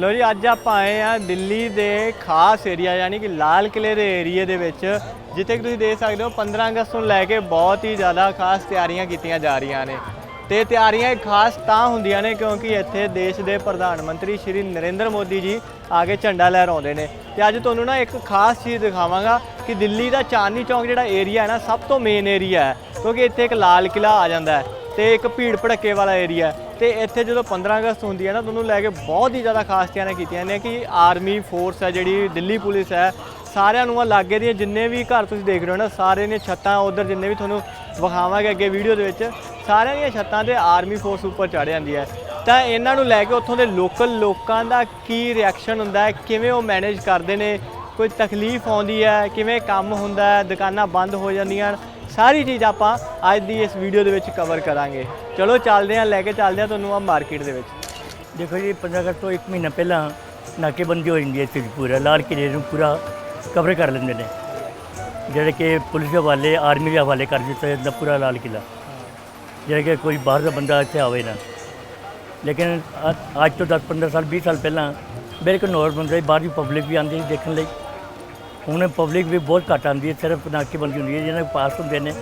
ਲੋ ਜੀ, ਅੱਜ ਆਪਾਂ ਆਏ ਆ ਦਿੱਲੀ ਦੇ ਖਾਸ ਏਰੀਆ ਯਾਨੀ ਕਿ ਲਾਲ ਕਿਲੇ ਦੇ ਏਰੀਏ ਦੇ ਵਿੱਚ, ਜਿੱਥੇ ਕਿ ਤੁਸੀਂ ਦੇਖ ਸਕਦੇ ਹੋ 15 ਅਗਸਤ ਨੂੰ ਲੈ ਕੇ ਬਹੁਤ ਹੀ ਜ਼ਿਆਦਾ ਖਾਸ ਤਿਆਰੀਆਂ ਕੀਤੀਆਂ ਜਾ ਰਹੀਆਂ ਨੇ। ਤੇ ਤਿਆਰੀਆਂ ਖਾਸ ਤਾਂ ਹੁੰਦੀਆਂ ਨੇ ਕਿਉਂਕਿ ਇੱਥੇ ਦੇਸ਼ ਦੇ ਪ੍ਰਧਾਨ ਮੰਤਰੀ ਸ਼੍ਰੀ ਨਰਿੰਦਰ ਮੋਦੀ ਜੀ ਆ ਕੇ ਝੰਡਾ ਲਹਿਰਾਉਂਦੇ ਨੇ। ਤੇ ਅੱਜ ਤੁਹਾਨੂੰ ਨਾ ਇੱਕ ਖਾਸ ਚੀਜ਼ ਦਿਖਾਵਾਂਗਾ ਕਿ ਦਿੱਲੀ ਦਾ ਚਾਂਦਨੀ ਚੌਕ ਜਿਹੜਾ ਏਰੀਆ ਹੈ ਨਾ, ਸਭ ਤੋਂ ਮੇਨ ਏਰੀਆ ਹੈ, ਕਿਉਂਕਿ ਇੱਥੇ ਇੱਕ ਲਾਲ ਕਿਲਾ ਆ ਜਾਂਦਾ ਹੈ ਤੇ ਇੱਕ ਭੀੜ ਭੜੱਕੇ ਵਾਲਾ ਏਰੀਆ ਹੈ। ਤੇ ਇੱਥੇ ਜਦੋਂ 15 ਅਗਸਤ ਹੁੰਦੀ ਹੈ ਨਾ, ਤੁਹਾਨੂੰ ਲੈ ਕੇ ਬਹੁਤ ਹੀ ਜ਼ਿਆਦਾ ਖਾਸ ਤਿਆਰੀਆਂ ਕੀਤੀਆਂ ਨੇ ਕਿ ਆਰਮੀ ਫੋਰਸ ਹੈ, ਜਿਹੜੀ ਦਿੱਲੀ ਪੁਲਿਸ ਹੈ, ਸਾਰਿਆਂ ਨੂੰ ਆ ਲਾਗੇ ਦੀਆਂ ਜਿੰਨੇ ਵੀ ਘਰ ਤੁਸੀਂ ਦੇਖ ਰਹੇ ਹੋ ਨਾ, ਸਾਰੇ ਦੀਆਂ ਛੱਤਾਂ ਉਧਰ ਜਿੰਨੇ ਵੀ ਤੁਹਾਨੂੰ ਵਿਖਾਵਾਂਗੇ ਅੱਗੇ ਵੀਡੀਓ ਦੇ ਵਿੱਚ, ਸਾਰਿਆਂ ਦੀਆਂ ਛੱਤਾਂ ਤੇ ਆਰਮੀ ਫੋਰਸ ਉੱਪਰ ਚੜ ਜਾਂਦੀ ਹੈ। ਤਾਂ ਇਹਨਾਂ ਨੂੰ ਲੈ ਕੇ ਉੱਥੋਂ ਦੇ ਲੋਕਲ ਲੋਕਾਂ ਦਾ ਕੀ ਰਿਐਕਸ਼ਨ ਹੁੰਦਾ ਹੈ, ਕਿਵੇਂ ਉਹ ਮੈਨੇਜ ਕਰਦੇ ਨੇ, ਕੋਈ ਤਕਲੀਫ ਆਉਂਦੀ ਹੈ, ਕਿਵੇਂ ਕੰਮ ਹੁੰਦਾ ਹੈ, ਦੁਕਾਨਾਂ ਬੰਦ ਹੋ ਜਾਂਦੀਆਂ ਸਾਰੀ ਚੀਜ਼ ਆਪਾਂ ਅੱਜ ਦੀ ਇਸ ਵੀਡੀਓ ਦੇ ਵਿੱਚ ਕਵਰ ਕਰਾਂਗੇ। ਚਲੋ ਚੱਲਦੇ ਹਾਂ, ਲੈ ਕੇ ਚੱਲਦੇ ਹਾਂ ਤੁਹਾਨੂੰ ਆ ਮਾਰਕੀਟ ਦੇ ਵਿੱਚ। ਦੇਖੋ ਜੀ 15 ਅਗਸਤ ਤੋਂ 1 ਮਹੀਨਾ ਪਹਿਲਾਂ ਨਾਕੇਬੰਦੀ ਹੋ ਜਾਂਦੀ ਹੈ ਇੱਥੇ ਪੂਰਾ। ਲਾਲ ਕਿਲੇ ਨੂੰ ਪੂਰਾ ਕਵਰ ਕਰ ਲੈਂਦੇ ਨੇ। ਜਿਹੜੇ ਕਿ ਪੁਲਿਸ ਦੇ ਹਵਾਲੇ ਆਰਮੀ ਦੇ ਹਵਾਲੇ ਕਰ ਦਿੱਤਾ ਜਾਂਦਾ ਪੂਰਾ ਲਾਲ ਕਿਲਾ। ਜਿਹੜਾ ਕਿ ਕੋਈ ਬਾਹਰ ਦਾ ਬੰਦਾ ਇੱਥੇ ਆਵੇ ਨਾ। ਲੇਕਿਨ ਅ- ਅੱਜ ਤੋਂ 10 15 ਸਾਲ 20 ਸਾਲ ਪਹਿਲਾਂ ਬਿਲਕੁਲ ਨੋਰਮਲ ਸੀ ਬਾਹਰ ਦੀ ਪਬਲਿਕ ਵੀ ਆਉਂਦੀ ਸੀ ਦੇਖਣ ਲਈ। ਹੁਣ ਪਬਲਿਕ ਵੀ ਬਹੁਤ ਘੱਟ ਆਉਂਦੀ ਹੈ, ਸਿਰਫ ਨਾਕੇਬੰਦੀ ਹੁੰਦੀ ਹੈ, ਜਿਹਨਾਂ ਦੇ ਪਾਸ ਹੁੰਦੇ ਨੇ,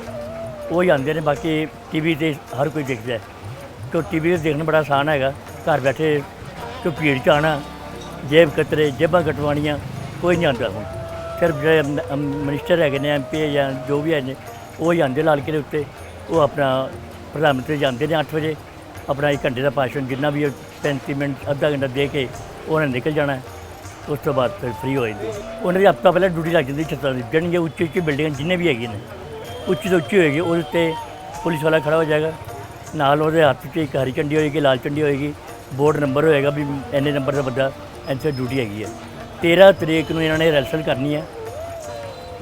ਉਹ ਹੀ ਆਉਂਦੇ ਨੇ, ਬਾਕੀ ਟੀਵੀ ਤੇ ਹਰ ਕੋਈ ਦੇਖਦਾ ਹੈ। ਕਿਉਂ ਟੀਵੀ ਤੇ ਦੇਖਣਾ ਬੜਾ ਆਸਾਨ ਹੈਗਾ, ਘਰ ਬੈਠੇ ਕੋਈ ਭੀੜ ਚ ਆਉਣਾ, ਜੇਬ ਕਤਰੇ, ਜੇਬਾਂ ਕਟਵਾਉਣੀਆਂ, ਕੋਈ ਨਹੀਂ ਆਉਂਦਾ ਹੁਣ। ਸਿਰਫ ਜਿਹੜੇ ਮ- ਮਿਨਿਸਟਰ ਹੈਗੇ ਨੇ ਐਮਪੀ ਜਾਂ ਜੋ ਵੀ ਹੈ ਨੇ, ਉਹ ਹੀ ਆਉਂਦੇ ਲਾਲ ਕਿਲੇ ਉੱਤੇ। ਉਹ ਆਪਣਾ ਪ੍ਰਧਾਨ ਮੰਤਰੀ ਜਾਂਦੇ ਨੇ 8 ਵਜੇ, ਆਪਣਾ ਇੱਕ ਘੰਟੇ ਦਾ ਭਾਸ਼ਣ, ਜਿੰਨਾ ਵੀ 35 ਮਿੰਟ, ਅੱਧਾ ਘੰਟਾ ਦੇ ਕੇ ਉਹਨਾਂ ਨੇ ਨਿਕਲ ਜਾਣਾ ਉਸ ਤੋਂ ਬਾਅਦ ਫਿਰ ਫ੍ਰੀ ਹੋ ਜਾਂਦੇ ਉਹਨਾਂ ਦੀ ਹਫ਼ਤਾ ਪਹਿਲਾਂ ਡਿਊਟੀ ਲੱਗ ਜਾਂਦੀ ਛੱਤਾਂ ਦੀ। ਜਾਣੀ ਕਿ ਉੱਚੀ ਉੱਚੀ ਬਿਲਡਿੰਗਾਂ ਜਿੰਨੇ ਵੀ ਹੈਗੀਆਂ ਨੇ, ਉੱਚੀ ਤੋਂ ਉੱਚੀ ਹੋਏਗੀ, ਉਹਦੇ ਉੱਤੇ ਪੁਲਿਸ ਵਾਲਾ ਖੜਾ ਹੋ ਜਾਏਗਾ। ਨਾਲ ਉਹਦੇ ਹੱਥ 'ਚ ਇੱਕ ਹਰੀ ਝੰਡੀ ਹੋਏਗੀ, ਲਾਲ ਝੰਡੀ ਹੋਏਗੀ। ਬੋਰਡ ਨੰਬਰ ਹੋਏਗਾ ਵੀ ਇੰਨੇ ਨੰਬਰ ਦਾ ਬੰਦਾ ਇੱਥੇ ਡਿਊਟੀ ਹੈਗੀ ਹੈ। 13 ਤਰੀਕ ਨੂੰ ਇਹਨਾਂ ਨੇ ਰੈਸਲ ਕਰਨੀ ਹੈ।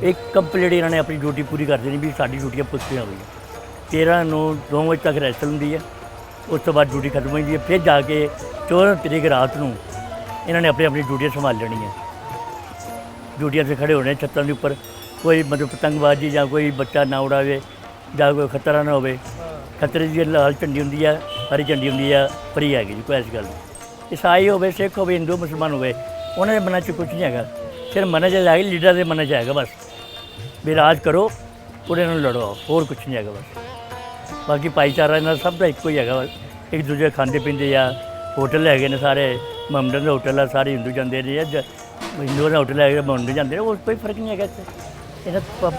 ਇੱਕ ਕੰਪਲੀਟ ਇਹਨਾਂ ਨੇ ਆਪਣੀ ਡਿਊਟੀ ਪੂਰੀ ਕਰ ਦੇਣੀ ਵੀ ਸਾਡੀ ਡਿਊਟੀਆਂ ਪੁੱਛੀਆਂ ਹੋਈਆਂ 13 ਨੂੰ 2 ਵਜੇ ਤੱਕ ਰੈਸਲ ਹੁੰਦੀ ਹੈ। ਉਸ ਤੋਂ ਬਾਅਦ ਡਿਊਟੀ ਖਤਮ ਹੋ ਜਾਂਦੀ ਹੈ। ਫਿਰ ਜਾ ਕੇ 14 ਤਰੀਕ ਰਾਤ ਨੂੰ ਇਹਨਾਂ ਨੇ ਆਪਣੀ ਆਪਣੀ ਡਿਊਟੀਆਂ ਸੰਭਾਲ ਲੈਣੀਆਂ। ਡਿਊਟੀਆਂ ਤੇ ਖੜੇ ਹੋਣੇ ਛੱਤਾਂ ਦੇ ਉੱਪਰ। ਕੋਈ ਮਤਲਬ ਪਤੰਗਬਾਜ਼ੀ ਜਾਂ ਕੋਈ ਬੱਚਾ ਨਾ ਉਡਾਵੇ ਜਾਂ ਕੋਈ ਖਤਰਾ ਨਾ ਹੋਵੇ। ਖਤਰੇ ਦੀ ਲਾਲ ਝੰਡੀ ਹੁੰਦੀ ਆ, ਹਰੀ ਝੰਡੀ ਹੁੰਦੀ ਆ, ਫਰੀ ਹੈਗੀ ਜੀ ਕੋਈ ਐਸੀ ਗੱਲ ਨਹੀਂ ਈਸਾਈ ਹੋਵੇ, ਸਿੱਖ ਹੋਵੇ, ਹਿੰਦੂ, ਮੁਸਲਮਾਨ ਹੋਵੇ, ਉਹਨਾਂ ਦੇ ਮਨਾਂ 'ਚ ਕੁਝ ਨਹੀਂ ਹੈਗਾ। ਸਿਰ ਮਨਾਂ 'ਚ ਹੈਗਾ ਲੀਡਰ ਦੇ ਮਨਾਂ 'ਚ ਹੈਗਾ ਬਸ। ਵੀ ਰਾਜ ਕਰੋ ਉਹਦੇ ਨਾਲ ਲੜੋ, ਹੋਰ ਕੁਝ ਨਹੀਂ ਹੈਗਾ ਬਸ। ਬਾਕੀ ਭਾਈਚਾਰਾ ਇਹਨਾਂ ਸਭ ਦਾ ਇੱਕੋ ਹੀ ਹੈਗਾ। ਬਸ ਇੱਕ ਦੂਜੇ ਖਾਂਦੇ ਪੀਂਦੇ ਆ, ਹੋਟਲ ਹੈਗੇ ਨੇ ਸਾਰੇ। ਮੁਹੰਮਦਨ ਦੇ ਹੋਟਲ ਆ, ਸਾਰੇ ਹਿੰਦੂ ਜਾਂਦੇ ਨੇ ਜਾਂ ਹਿੰਦੂ ਦਾ ਹੋਟਲ ਹੈਗਾ ਮੁਹੰਮਦ ਜਾਂਦੇ ਨੇ ਉਹ ਕੋਈ ਫ਼ਰਕ ਨਹੀਂ ਹੈਗਾ ਇੱਥੇ। ਇਹਨਾਂ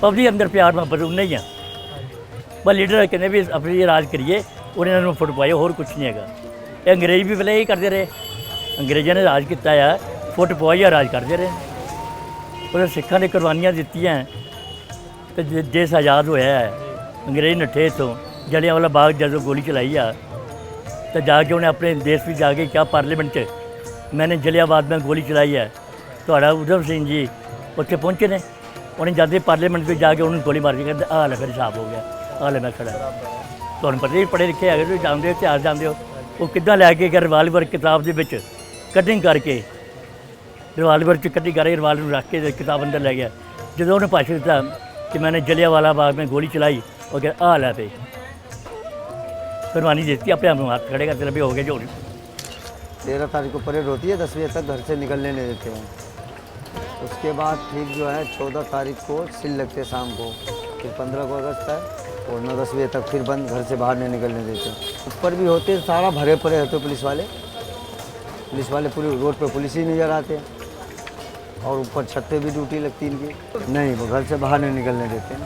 ਪਬਲਿਕ ਅੰਦਰ ਪਿਆਰ ਮੁਹੱਬਤ ਉਨਾ ਹੀ ਆ। ਬਸ ਲੀਡਰ ਕਹਿੰਦੇ ਵੀ ਆਪਣੀ ਰਾਜ ਕਰੀਏ, ਉਹਨਾਂ ਨੂੰ ਫੁੱਟ ਪਾਏ ਹੋਰ ਕੁਝ ਨਹੀਂ ਹੈਗਾ। ਇਹ ਅੰਗਰੇਜ਼ ਵੀ ਪਹਿਲੇ ਇਹੀ ਕਰਦੇ ਰਹੇ। ਅੰਗਰੇਜ਼ਾਂ ਨੇ ਰਾਜ ਕੀਤਾ ਆ, ਫੁੱਟ ਪਵਾਇਆ ਰਾਜ ਕਰਦੇ ਰਹੇ। ਉਹਨੇ ਸਿੱਖਾਂ ਨੇ ਕੁਰਬਾਨੀਆਂ ਦਿੱਤੀਆਂ, ਤੇ ਦੇਸ਼ ਆਜ਼ਾਦ ਹੋਇਆ ਹੈ। ਅੰਗਰੇਜ਼ ਨੱਠੇ ਤੋਂ ਜਲਿਆਂਵਾਲਾ ਬਾਗ ਜਦੋਂ ਗੋਲੀ ਚਲਾਈ ਆ तो जाके उन्हें अपने देश में जाके क्या पार्लियामेंट से मैंने जलियाबाद ਮੈਂ ਗੋਲੀ ਚਲਾਈ ਹੈ। ਤੁਹਾਡਾ उधम ਸਿੰਘ ਜੀ ਉੱਥੇ ਪਹੁੰਚੇ ਨੇ। ਉਹਨੇ ਜਦ ਦੇ ਪਾਰਲੀਮੈਂਟ ਵਿੱਚ ਜਾ ਕੇ ਉਹਨੂੰ ਗੋਲੀ ਮਾਰ ਕੇ ਕਹਿੰਦਾ ਹਾਲ ਫਿਰ ਹਿਸਾਬ ਹੋ ਗਿਆ ਹਾਲ ਮੈਂ ਖੜਾ ਤੁਹਾਨੂੰ ਪਤਾ ਹੀ ਪੜੇ ਲਿਖੇ ਹੈਗੇ, ਤੁਸੀਂ ਜਾਣਦੇ ਹੋ, ਇਤਿਹਾਸ ਜਾਣਦੇ ਹੋ। ਉਹ ਕਿੱਦਾਂ ਲੈ ਕੇ ਗਿਆ ਰਿਵਾਲਵਰ ਕਿਤਾਬ ਦੇ ਵਿੱਚ ਕਟਿੰਗ ਕਰਕੇ। ਰਿਵਾਲਵਰ ਚ ਕਟਿੰਗ ਕਰਕੇ ਰਿਵਾਲਵਰ ਨੂੰ ਰੱਖ ਕੇ ਕਿਤਾਬ ਅੰਦਰ ਲੈ ਗਿਆ। ਜਦੋਂ ਉਹਨੇ ਭਾਸ਼ਣ ਦਿੱਤਾ ਕਿ ਮੈਨੇ ਜਲਿਆਂਵਾਲਾ ਬਾਗ ਮੇਂ ਗੋਲੀ ਚਲਾਈ, ਉਹ ਕਹਿੰਦਾ ਆ ਲੈ ਫੇ કરવાની જેથી આપણે हम हाथ खड़े करते अभी हो गया जो तेरह तारीख को परेड होती है दस बजे तक घर से निकलने नहीं देते हैं। उसके बाद ठीक जो है, चौदह तारीख को सिल लगते हैं शाम को। फिर पंद्रह को अगस्त है और नौ दस बजे तक फिर बंद, घर से बाहर नहीं निकलने देते ऊपर भी होते सारा, भरे पड़े होते पुलिस वाले। पुलिस वाले पूरी रोड पर पुलिस ही नज़र आते हैं। और ऊपर छत पे भी ड्यूटी लगती इनकी। नहीं, वो घर से बाहर नहीं निकलने देते हैं।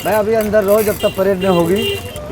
भाई अभी अंदर रहो जब तक परेड नहीं होगी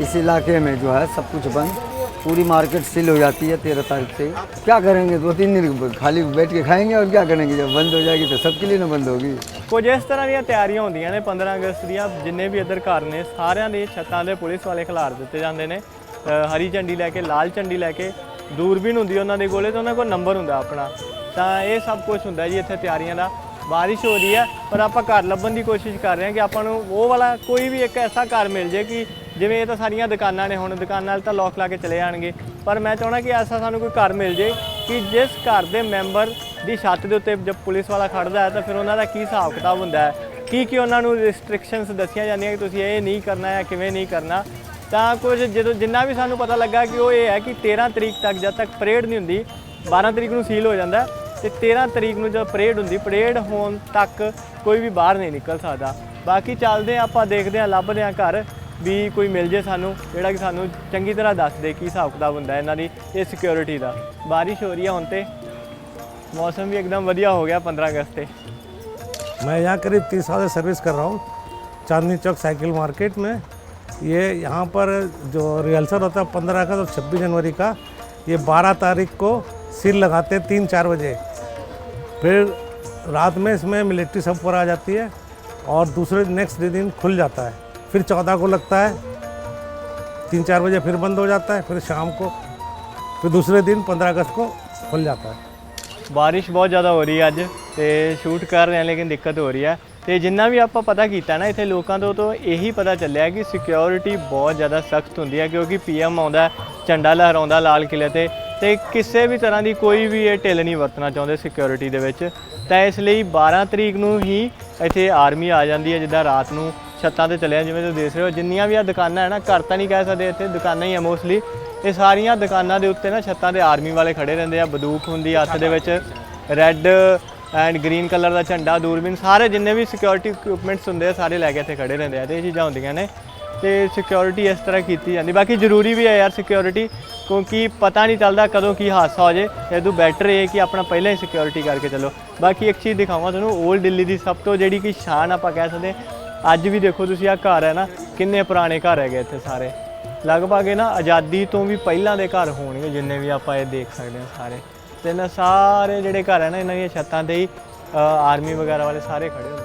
इस इलाके में जो है सब कुछ बंद पूरी मार्केट सील हो जाती है तेरह तारीख से क्या करेंगे दो तीन दिन खाली बैठ के खाएंगे और क्या करेंगे जब बंद हो जाएगी तो सबके लिए ना बंद होगी ਕੁਝ ਇਸ ਤਰ੍ਹਾਂ ਦੀਆਂ ਤਿਆਰੀਆਂ ਹੁੰਦੀਆਂ ਨੇ 15 ਅਗਸਤ ਦੀਆਂ ਜਿੰਨੇ ਵੀ ਇੱਧਰ ਘਰ ਨੇ ਸਾਰਿਆਂ ਦੇ ਛੱਤਾਂ ਦੇ ਪੁਲਿਸ ਵਾਲੇ ਖਿਲਾਰ ਦਿੱਤੇ ਜਾਂਦੇ ਨੇ ਅ, ਹਰੀ ਝੰਡੀ ਲੈ ਕੇ ਲਾਲ ਝੰਡੀ ਲੈ ਕੇ ਦੂਰਬੀਨ ਹੁੰਦੀ ਉਹਨਾਂ ਦੇ ਕੋਲੇ ਤੇ ਉਹਨਾਂ ਕੋਲ ਨੰਬਰ ਹੁੰਦਾ ਆਪਣਾ ਤਾਂ ਇਹ ਸਭ ਕੁਝ ਹੁੰਦਾ ਜੀ ਇੱਥੇ ਤਿਆਰੀਆਂ ਦਾ ਬਾਰਿਸ਼ ਹੋ ਰਹੀ ਹੈ, ਪਰ ਆਪਾਂ ਘਰ ਲੱਭਣ ਦੀ ਕੋਸ਼ਿਸ਼ ਕਰ ਰਹੇ ਹਾਂ ਕਿ ਆਪਾਂ ਨੂੰ ਉਹ ਵਾਲਾ ਕੋਈ ਵੀ ਇੱਕ ਐਸਾ ਘਰ ਮਿਲ ਜੇ ਕਿ ਜਿਵੇਂ ਇਹ ਤਾਂ ਸਾਰੀਆਂ ਦੁਕਾਨਾਂ ਨੇ ਹੁਣ, ਦੁਕਾਨਾਂ ਨਾਲ ਤਾਂ ਲੋਕ ਲਾ ਕੇ ਚਲੇ ਜਾਣਗੇ। ਪਰ ਮੈਂ ਚਾਹਣਾ ਕਿ ਐਸਾ ਸਾਨੂੰ ਕੋਈ ਘਰ ਮਿਲ ਜੇ ਕਿ ਜਿਸ ਘਰ ਦੇ ਮੈਂਬਰ ਦੀ ਛੱਤ ਦੇ ਉੱਤੇ ਜਦ ਪੁਲਿਸ ਵਾਲਾ ਖੜਦਾ ਹੈ ਤਾਂ ਫਿਰ ਉਹਨਾਂ ਦਾ ਕੀ ਹਿਸਾਬ ਕਿਤਾਬ ਹੁੰਦਾ ਹੈ? ਕੀ ਕੀ ਉਹਨਾਂ ਨੂੰ ਰਿਸਟ੍ਰਿਕਸ਼ਨਸ ਦੱਸੀਆਂ ਜਾਂਦੀਆਂ ਕਿ ਤੁਸੀਂ ਇਹ ਨਹੀਂ ਕਰਨਾ ਹੈ ਕਿਵੇਂ ਨਹੀਂ ਕਰਨਾ? ਤਾਂ ਕੁਝ ਜਦੋਂ ਜਿੰਨਾ ਵੀ ਸਾਨੂੰ ਪਤਾ ਲੱਗਾ ਕਿ ਉਹ ਇਹ ਹੈ ਕਿ 13 ਤਰੀਕ ਤੱਕ ਜਦ ਤੱਕ ਪਰੇਡ ਨਹੀਂ ਹੁੰਦੀ 12 ਤਰੀਕ ਨੂੰ ਸੀਲ ਹੋ ਜਾਂਦਾ ਤੇ 13 ਤਰੀਕ ਨੂੰ ਜਦ ਪਰੇਡ ਹੁੰਦੀ ਪਰੇਡ ਹੋਣ ਤੱਕ ਕੋਈ ਵੀ ਬਾਹਰ ਨਹੀਂ ਨਿਕਲ ਸਕਦਾ ਬਾਕੀ ਚੱਲਦੇ ਹਾਂ ਆਪਾਂ ਦੇਖਦੇ ਹਾਂ ਲੱਭਦੇ ਹਾਂ ਘਰ ਵੀ ਕੋਈ ਮਿਲ ਜੇ ਸਾਨੂੰ ਜਿਹੜਾ ਕਿ ਸਾਨੂੰ ਚੰਗੀ ਤਰ੍ਹਾਂ ਦੱਸ ਦੇ ਕੀ ਹਿਸਾਬ ਕਿਤਾਬ ਹੁੰਦਾ ਹੈ ਇਹਨਾਂ ਦੀ ਇਹ ਸਿਕਿਉਰਿਟੀ ਦਾ ਬਾਰਿਸ਼ ਹੋ ਰਹੀ ਹੈ ਹੁਣ ਤੇ ਮੌਸਮ ਵੀ ਇੱਕਦਮ ਵਧੀਆ ਹੋ ਗਿਆ 15 ਅਗਸਤ ਤੇ मैं यहाँ करीब तीस साल से सर्विस कर रहा हूँ चांदनी चौक साइकिल मार्केट में ये यहाँ पर जो रिहर्सल होता है पंद्रह अगस्त और छब्बीस जनवरी का ये बारह तारीख को सील लगाते हैं तीन चार बजे फिर रात में इसमें मिलिट्री सब पर आ जाती है और दूसरे नेक्स्ट दिन खुल जाता है फिर चौदह को लगता है तीन चार बजे फिर बंद हो जाता है फिर शाम को फिर दूसरे दिन पंद्रह अगस्त को खुल जाता है ਬਾਰਿਸ਼ ਬਹੁਤ ਜ਼ਿਆਦਾ ਹੋ ਰਹੀ ਹੈ ਅੱਜ ਤੇ ਸ਼ੂਟ ਕਰ ਰਹੇ ਹਾਂ ਲੇਕਿਨ ਦਿੱਕਤ ਹੋ ਰਹੀ ਹੈ ਤੇ ਜਿੰਨਾ ਵੀ ਆਪਾਂ ਪਤਾ ਕੀਤਾ ਨਾ ਇੱਥੇ ਲੋਕਾਂ ਤੋਂ ਤੋਂ ਇਹੀ ਪਤਾ ਚੱਲਿਆ ਕਿ ਸਿਕਿਉਰਿਟੀ ਬਹੁਤ ਜ਼ਿਆਦਾ ਸਖਤ ਹੁੰਦੀ ਹੈ ਕਿਉਂਕਿ ਪੀਐਮ ਆਉਂਦਾ ਹੈ, ਝੰਡਾ ਲਹਿਰਾਉਂਦਾ ਲਾਲ ਕਿਲੇ ਤੇ ਤੇ ਕਿਸੇ ਵੀ ਤਰ੍ਹਾਂ ਦੀ ਕੋਈ ਵੀ ਇਹ ਢਿੱਲ ਨਹੀਂ ਵਰਤਣਾ ਚਾਹੁੰਦੇ ਸਿਕਿਉਰਿਟੀ ਦੇ ਵਿੱਚ। ਤਾਂ ਇਸ ਲਈ 12 ਤਰੀਕ ਨੂੰ ਹੀ ਇੱਥੇ ਆਰਮੀ ਆ ਜਾਂਦੀ ਹੈ, ਜਿੱਦਾਂ ਰਾਤ ਨੂੰ ਛੱਤਾਂ ਤੇ ਚੱਲਿਆ, ਜਿਵੇਂ ਤੁਸੀਂ ਦੇਖ ਰਹੇ ਹੋ। ਜਿੰਨੀਆਂ ਵੀ ਆ ਦੁਕਾਨਾਂ ਹੈ ਨਾ, ਘਰ ਤਾਂ ਨਹੀਂ ਕਹਿ ਸਕਦੇ ਇੱਥੇ, ਦੁਕਾਨਾਂ ਹੀ ਆ ਮੋਸਟਲੀ ਇਹ ਸਾਰੀਆਂ ਦੁਕਾਨਾਂ ਦੇ ਉੱਤੇ ਨਾ ਛੱਤਾਂ ਤੇ ਆਰਮੀ ਵਾਲੇ ਖੜੇ ਰਹਿੰਦੇ ਆ। ਬੰਦੂਕ ਹੁੰਦੀ ਆ ਹੱਥ ਦੇ ਵਿੱਚ। ਰੈੱਡ ਐਂਡ ਗ੍ਰੀਨ ਕਲਰ ਦਾ ਝੰਡਾ, ਦੂਰਬੀਨ, ਸਾਰੇ ਜਿੰਨੇ ਵੀ ਸਿਕਿਉਰਿਟੀ ਇਕਵਿਪਮੈਂਟਸ ਹੁੰਦੇ ਆ, ਸਾਰੇ ਲੈ ਕੇ ਇੱਥੇ ਖੜੇ ਰਹਿੰਦੇ ਆ। ਤੇ ਇਹ ਚੀਜ਼ਾਂ ਹੁੰਦੀਆਂ ਨੇ। ਤੇ ਸਿਕਿਉਰਿਟੀ ਇਸ ਤਰ੍ਹਾਂ ਕੀਤੀ ਜਾਂਦੀ। ਬਾਕੀ ਜ਼ਰੂਰੀ ਵੀ ਹੈ ਯਾਰ ਸਿਕਿਉਰਿਟੀ ਕਿਉਂਕਿ ਪਤਾ ਨਹੀਂ ਚੱਲਦਾ ਕਦੋਂ ਕੀ ਹਾਦਸਾ ਹੋ ਜੇ। ਇਹਦੋਂ ਬੈਟਰ ਇਹ ਕਿ ਆਪਣਾ ਪਹਿਲਾਂ ਹੀ ਸਿਕਿਉਰਿਟੀ ਕਰਕੇ ਚੱਲੋ। ਬਾਕੀ ਇੱਕ ਚੀਜ਼ ਦਿਖਾਵਾਂ ਤੁਹਾਨੂੰ ਓਲਡ ਦਿੱਲੀ ਦੀ ਸਭ ਤੋਂ ਜਿਹੜੀ ਕਿ ਸ਼ਾਨ ਆਪਾਂ ਕਹਿ ਸਕਦੇ ਹਾਂ। ਅੱਜ ਵੀ ਦੇਖੋ ਤੁਸੀਂ ਆ ਘਰ ਹੈ ਨਾ, ਕਿੰਨੇ ਪੁਰਾਣੇ ਘਰ ਹੈਗੇ ਇੱਥੇ ਸਾਰੇ। ਲਗਭਗ ਇਹ ਨਾ ਆਜ਼ਾਦੀ ਤੋਂ ਵੀ ਪਹਿਲਾਂ ਦੇ ਘਰ ਹੋਣਗੇ, ਜਿੰਨੇ ਵੀ ਆਪਾਂ ਇਹ ਦੇਖ ਸਕਦੇ ਹਾਂ ਸਾਰੇ। ਤੇ ਨਾ ਸਾਰੇ ਜਿਹੜੇ ਘਰ ਹੈ ਨਾ, ਇਹਨਾਂ ਦੀਆਂ ਛੱਤਾਂ ਤੇ ਹੀ ਆਰਮੀ ਵਗੈਰਾ ਵਾਲੇ ਸਾਰੇ ਖੜੇ ਹੁੰਦੇ